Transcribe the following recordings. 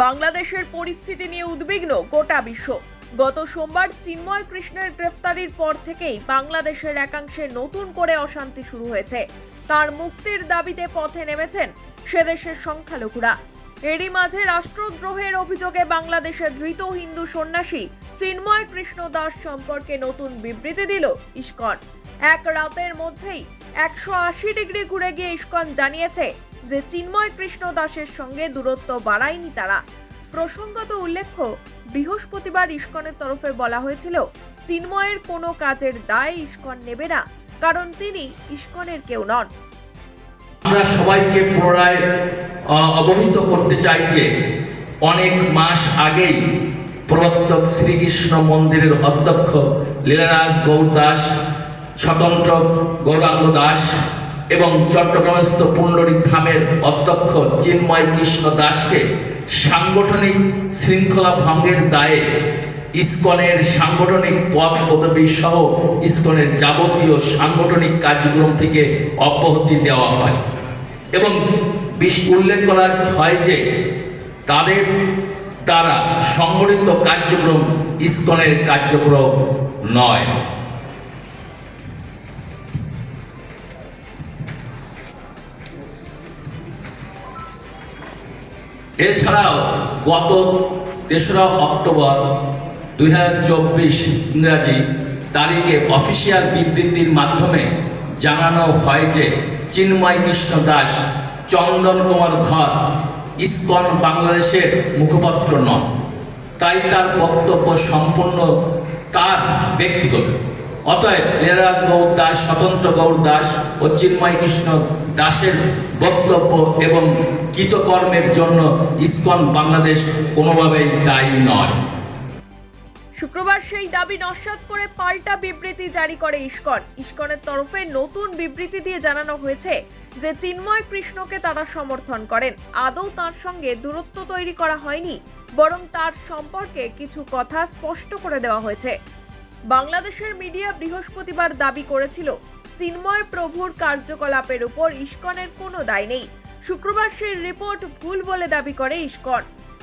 বাংলাদেশের পরিস্থিতি নিয়ে উদ্বিগ্ন গোটা বিশ্ব। গত সোমবার চিন্ময় কৃষ্ণের গ্রেফতারির পর থেকেই বাংলাদেশের একাংশে নতুন করে অশান্তি শুরু হয়েছে। তার মুক্তির দাবিতে পথে নেমেছেন সেদেশের সংখ্যালঘুরা। এরই মাঝে রাষ্ট্রদ্রোহের অভিযোগে বাংলাদেশের ধৃত হিন্দু সন্ন্যাসী চিন্ময় কৃষ্ণ দাস সম্পর্কে নতুন বিবৃতি দিল ইস্কন। এক রাতের মধ্যেই একশো আশি ডিগ্রি ঘুরে গিয়ে ইস্কন জানিয়েছে যে চিন্ময় কৃষ্ণ দাসের সঙ্গে দূরত্ব বাড়ায়নি তারা। প্রসঙ্গত উল্লেখ্য, বৃহস্পতিবার ইস্কনের তরফে বলা হয়েছিল, চিন্ময়ের কোনো কাজের দায় ইস্কন নেবে না, কারণ তিনি ইস্কনের কেউ নন। আমরা সবাইকে পুনরায় অবহিত করতে চাই যে, অনেক মাস আগেই প্রবর্তক শ্রীকৃষ্ণ মন্দিরের অধ্যক্ষ লীলারাজ গৌর দাস, স্বতন্ত্র গৌরাঙ্গ দাস এবং চট্টগ্রামস্থ পুণ্ডরিক ধামের অধ্যক্ষ চিন্ময় কৃষ্ণ দাসকে সাংগঠনিক শৃঙ্খলা ভঙ্গের দায়ে ইসকনের সাংগঠনিক পদ পদবী সহ ইসকনের যাবতীয় সাংগঠনিক কার্যক্রম থেকে অব্যাহতি দেওয়া হয়। এবং উল্লেখ করা হয় যে তাদের দ্বারা সংগঠিত কার্যক্রম ইসকনের কার্যক্রম নয়। এছাড়াও গত তেসরা অক্টোবর দু হাজার চব্বিশ ইংরাজি তারিখে অফিসিয়াল বিবৃতির মাধ্যমে জানানো হয় যে চিন্ময় কৃষ্ণ দাস, চন্দন কুমার ধর ইসকন বাংলাদেশের মুখপাত্র নন। তাই তার বক্তব্য সম্পূর্ণ তার ব্যক্তিগত। অতএব লীলারাজ গৌর দাস, স্বতন্ত্র গৌর দাস ও চিন্ময় কৃষ্ণ দাসের বক্তব্য এবং কৃতকর্মের জন্য ইসকন বাংলাদেশ কোনোভাবেই দায়ী নয়। শুক্রবার সেই দাবি নস্যাৎ করে পাল্টা বিবৃতি জারি করে ইস্কন। ইস্কনের তরফে নতুন বিবৃতি দিয়ে জানানো হয়েছে যে চিন্ময় কৃষ্ণকে তারা সমর্থন করেন। আদৌ তার সঙ্গে দূরত্ব তৈরি করা হয়নি, বরং তার সম্পর্কে কিছু কথা স্পষ্ট করে দেওয়া হয়েছে। বাংলাদেশের মিডিয়া বৃহস্পতিবার দাবি করেছিল, চিন্ময় প্রভুর কার্যকলাপের উপর ইস্কনের কোনো দায় নেই। শুক্রবার সেই রিপোর্ট ভুল বলে দাবি করে ইস্কন।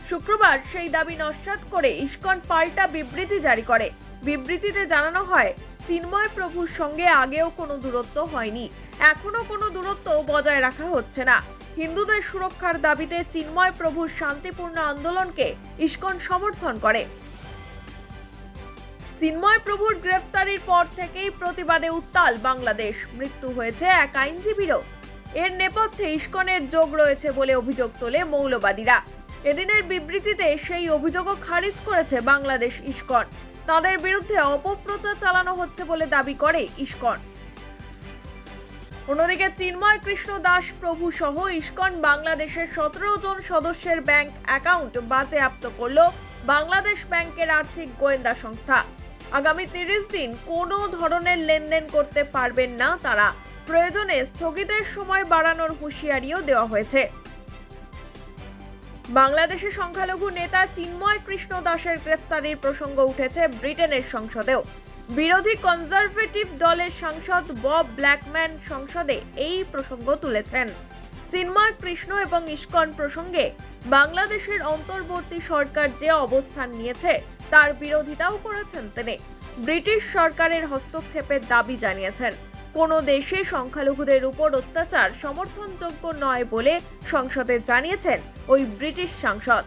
শুক্রবার সেই দাবি নস্যাৎ করে ইস্কন পাল্টা বিবৃতি জারি করে। বিবৃতিতে জানানো হয়, চিন্ময় প্রভুর সঙ্গে আগেও কোনো দূরত্ব হয়নি। এখনও কোনো দূরত্ব বজায় রাখা হচ্ছে না। হিন্দুদের সুরক্ষার দাবিতে চিন্ময় প্রভুর শান্তিপূর্ণ আন্দোলনকে ইস্কন সমর্থন করে। চিন্ময় প্রভুর গ্রেফতারির পর থেকেই প্রতিবাদে উত্তাল বাংলাদেশ। মৃত্যু হয়েছে এক আইনজীবীরও। এর নেপথ্যে ইস্কনের যোগ রয়েছে বলে অভিযোগ তোলে মৌলবাদীরা। এদিনের বিবৃতিতে সেই অভিযোগও খারিজ করেছে বাংলাদেশ ইস্কন। তাদের বিরুদ্ধে অপপ্রচার চালানো হচ্ছে বলে দাবি করে ইস্কন। অন্যদিকে চিন্ময় কৃষ্ণ দাস প্রভু সহ ইস্কন বাংলাদেশের সতেরো জন সদস্যের ব্যাংক অ্যাকাউন্ট বাজেয়াপ্ত করল বাংলাদেশ ব্যাংকের আর্থিক গোয়েন্দা সংস্থা। আগামী তিরিশ দিন কোনো ধরনের লেনদেন করতে পারবেন না তারা। প্রয়োজনে স্থগিতের সময় বাড়ানোর হুঁশিয়ারিও দেওয়া হয়েছে। বাংলাদেশের সংখ্যালঘু নেতা চিন্ময় কৃষ্ণ দাসের গ্রেফতারির প্রসঙ্গ উঠেছে ব্রিটেনের সংসদেও। বিরোধী কনজারভেটিভ দলের সাংসদ বব ব্ল্যাকম্যান সংসদে এই প্রসঙ্গ তুলেছেন। চিন্ময় কৃষ্ণ এবং ইস্কন প্রসঙ্গে, বাংলাদেশের অন্তর্বর্তী সরকার যে অবস্থান নিয়েছে তার বিরোধিতাও করেছেন তিনি। ব্রিটিশ সরকারের হস্তক্ষেপের দাবি জানিয়েছেন, কোনো দেশে সংখ্যালঘুদের উপর অত্যাচার সমর্থনযোগ্য নয় বলে সংসদে জানিয়েছেন ওই ব্রিটিশ সাংসদ।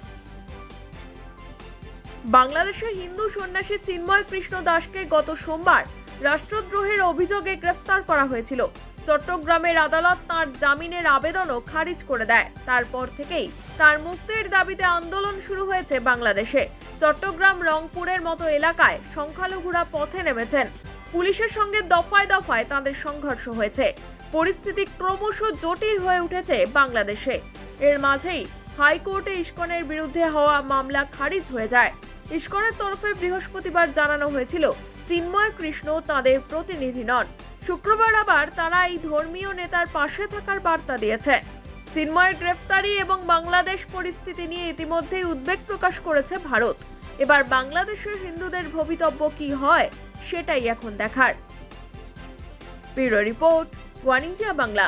বাংলাদেশে হিন্দু সন্ন্যাসী চিন্ময় কৃষ্ণ দাসকে গত সোমবার রাষ্ট্রদ্রোহের অভিযোগে গ্রেফতার করা হয়েছিল। চট্টগ্রামের আদালত তার জামিনের আবেদনও খারিজ করে দেয়। তারপর থেকেই তার মুক্তির দাবিতে আন্দোলন শুরু হয়েছে বাংলাদেশে। চট্টগ্রাম রংপুরের মতো এলাকায় সংখ্যালঘুরা পথে নেমেছেন। পুলিশের সঙ্গে দফায় দফায় তাদের সংঘর্ষ হয়েছে। পরিস্থিতি ক্রমশ জটিল হয়ে উঠেছে বাংলাদেশে। এর মাঝেই হাইকোর্টে ইস্কনের বিরুদ্ধে হওয়া মামলা খারিজ হয়ে যায়। ইস্কনের তরফে বৃহস্পতিবার জানানো হয়েছিল, চিন্ময় কৃষ্ণ তাদের প্রতিনিধি নন। শুক্রবার আবার তারা এই ধর্মীয় নেতার পাশে থাকার বার্তা দিয়েছে। চিন্ময়ের গ্রেফতারি এবং বাংলাদেশ পরিস্থিতি নিয়ে ইতিমধ্যেই উদ্বেগ প্রকাশ করেছে ভারত। এবার বাংলাদেশের হিন্দুদের ভবিতব্য কি হয়, সেটাই এখন দেখার। Bureau report, One India Bangla.